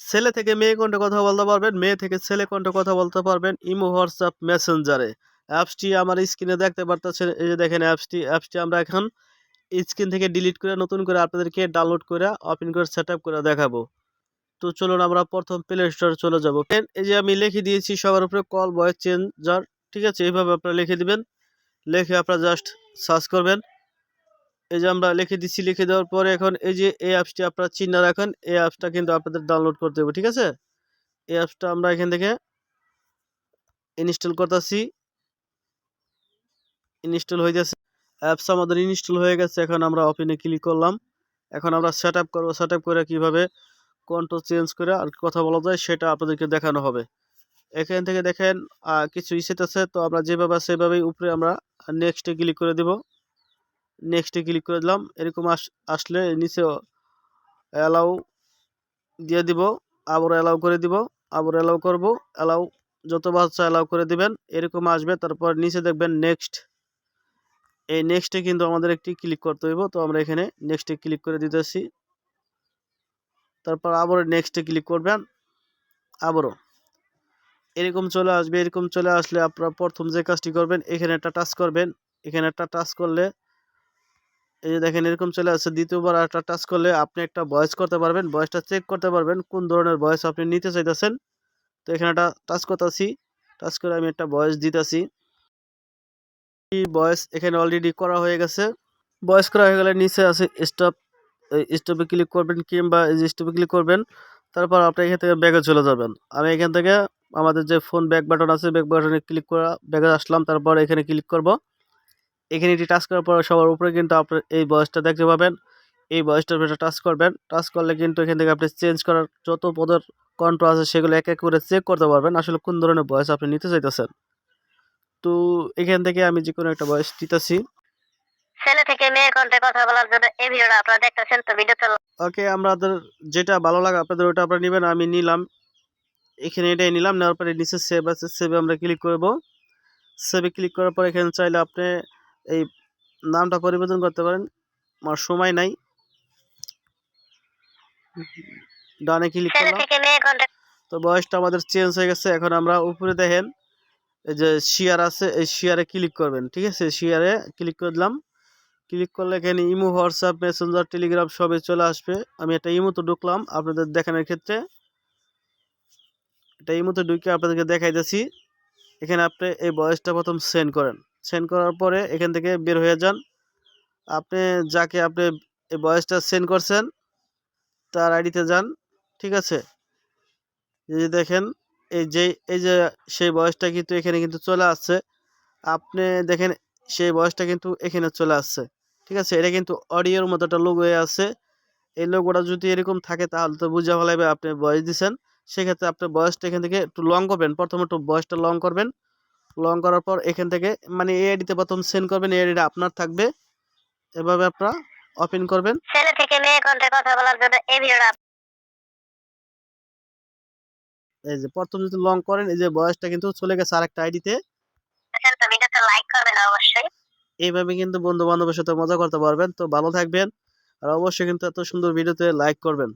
ছেলে থেকে মেয়ে কণ্ঠে কথা বলতে পারবেন, মেয়ে থেকে ছেলে কণ্ঠে কথা বলতে পারবেন ইমো, হোয়াটসঅ্যাপ, মেসেঞ্জারে। অ্যাপসটি আমার স্ক্রিনে দেখতে পারতেছেন, এই যে দেখেন অ্যাপসটি অ্যাপসটি আমরা এখন স্ক্রিন থেকে ডিলিট করে, নতুন করে আপনাদেরকে ডাউনলোড করে ওপেন করে সেট করে দেখাবো। তো চলুন আমরা প্রথম প্লে স্টোরে চলে যাব। এই যে আমি লিখে দিয়েছি, সবার উপরে কল ভয়েস চেঞ্জার ঠিক আছে? এইভাবে আপনারা লিখে দিবেন। লিখে আপনারা জাস্ট সার্চ করবেন। এই যে আমরা লিখে দিচ্ছি, লিখে দেওয়ার পরে এখন এই যে এই অ্যাপসটি আপনারা চিহ্ন রাখেন, এই অ্যাপসটা কিন্তু আপনাদের ডাউনলোড করতে হবে, ঠিক আছে? এই অ্যাপসটা আমরা এখান থেকে ইনস্টল করতেছি। ইনস্টল হয়ে যাচ্ছে অ্যাপস আমাদের ইনস্টল হয়ে গেছে, এখন আমরা ওপেনে ক্লিক করলাম। এখন আমরা সেট আপ করব সেট আপ করে কীভাবে কন্ট্রোল চেঞ্জ করে আর কথা বলা যায়, সেটা আপনাদেরকে দেখানো হবে। এখান থেকে দেখেন কিছু ইসেট আছে, তো আমরা যেভাবে সেভাবেই উপরে আমরা নেক্সটে ক্লিক করে দিব। নেক্সটে ক্লিক করে দিলাম। এরকম আস, আসলে নিচে অ্যালাউ দিয়ে দিব আবার অ্যালাউ করে দিব আবার অ্যালাউ করব। অ্যালাউ যত বাচ্চা অ্যালাউ করে দিবেন, এরকম আসবে। তারপর নিচে দেখবেন নেক্সট এই নেক্সটে কিন্তু আমাদের একটি ক্লিক করতে হইব। তো আমরা এখানে নেক্সটে ক্লিক করে দিতেছি। তারপর আবার নেক্সটে ক্লিক করবেন, আবারও। এরকম চলে আসবে, এরকম চলে আসলে আপনারা প্রথম যে কাজটি করবেন, এখানে একটা টাচ করবেন। এখানে একটা টাচ করলে এই যে দেখেন, এরকম চলে আসছে। দ্বিতীয়বার একটা টাচ করলে আপনি একটা ভয়েস করতে পারবেন। ভয়েসটা চেক করতে পারবেন কোন ধরনের ভয়েস আপনি নিতে চাইতেছেন। তো এখানে একটা টাচ করতেছি। টাচ করে আমি একটা ভয়েস দিতেছি। ভয়েস এখানে অলরেডি করা হয়ে গেছে। ভয়েস করা হয়ে গেলে নিচে আছে স্টপ স্টপে ক্লিক করবেন কিংবা এই যে স্টপে ক্লিক করবেন, তারপর আপনি এখান থেকে ব্যাগে চলে যাবেন। আমি এখান থেকে আমাদের যে ফোন ব্যাক বাটন আছে ব্যাক বাটনে ক্লিক করা ব্যাগে আসলাম, তারপর এখানে ক্লিক করব। এখানে এটি টাচ করার পর সবার উপরে কিন্তু আপনার এই বয়সটা দেখতে পাবেন। এই বয়সটার উপরে টাচ করবেন। টাচ করলে কিন্তু এখান থেকে আপনি চেঞ্জ করার যত পদের কন্ট্রোল আছে সেগুলো এক এক করে চেক করতে পারবেন। আসলে কোন ধরনের বয়স আপনি নিতে চাইতেছেন? তো এখান থেকে আমি যে কোনো একটা বয়স দিতেছি। ছেলে থেকে মেয়ে কণ্ঠে কথা বলার জন্য এই ভিডিওটা আপনারা দেখতেছেন তো ভিডিও চলো। ওকে আমাদের যেটা ভালো লাগে আপনাদের ওটা আপনারা নেবেন আমি নিলাম। এখানে এটাই নিলাম নেওয়ার পরে নিচে সেভ আছে সেভে আমরা ক্লিক করব। সেভে ক্লিক করার পর এখানে চাইলে আপনি এই নামটা পরিবর্তন করতে পারেন। আমার সময় নাই। ডানে ক্লিক করলাম। তো বয়সটা আমাদের চেঞ্জ হয়ে গেছে। এখন আমরা উপরে দেখেন এই যে শেয়ার আছে এই শেয়ারে ক্লিক করবেন ঠিক আছে? শেয়ারে ক্লিক করে দিলাম। ক্লিক করলে এখানে ইমো হোয়াটসঅ্যাপ মেসেঞ্জার টেলিগ্রাম সবই চলে আসবে। আমি একটা ইমোতে ঢুকলাম আপনাদের দেখানোর ক্ষেত্রে। এটা ইমোতে ঢুকে আপনাদেরকে দেখাইতেছি। এখানে আপনি এই বয়সটা প্রথম সেন্ড করেন। সেন্ড করার পরে এখান থেকে বের হয়ে যান। আপনি যাকে আপনি এই বয়সটা সেন্ড করছেন, তার আইডিতে যান, ঠিক আছে? এই যে দেখেন, এই যে এই যে সেই বয়সটা কিন্তু এখানে কিন্তু চলে আসছে। আপনি দেখেন, সেই বয়সটা কিন্তু এখানে চলে আসছে, ঠিক আছে? এটা কিন্তু অডিওর মতো একটা লোগো আছে। এই লোগোটা যদি এরকম থাকে, তাহলে তো বুঝা ফেলাইবে আপনি বয়স দিচ্ছেন সেক্ষেত্রে আপনার বয়সটা এখান থেকে একটু লং করবেন। প্রথমে একটু বয়সটা লং করবেন। লং করার পর এখান থেকে মানে এই আইডিতে প্রথম সেন্ড করবেন এই আইডিটা আপনার থাকবে। এভাবে আপনারা ওপেন করবেন। ছেলে থেকে মেয়ে কণ্ঠে কথা বলার জন্য এই ভিডিওটা এই যে প্রথম যদি লং করেন এই যে বয়সটা কিন্তু চলে গেছে আরেকটা আইডিতে। তো ভিডিওটা লাইক করবেন অবশ্যই। এইভাবে কিন্তু বন্ধু বান্ধবের সাথে মজা করতে পারবেন। তো ভালো থাকবেন। আর অবশ্যই কিন্তু এত সুন্দর ভিডিওতে লাইক করবেন।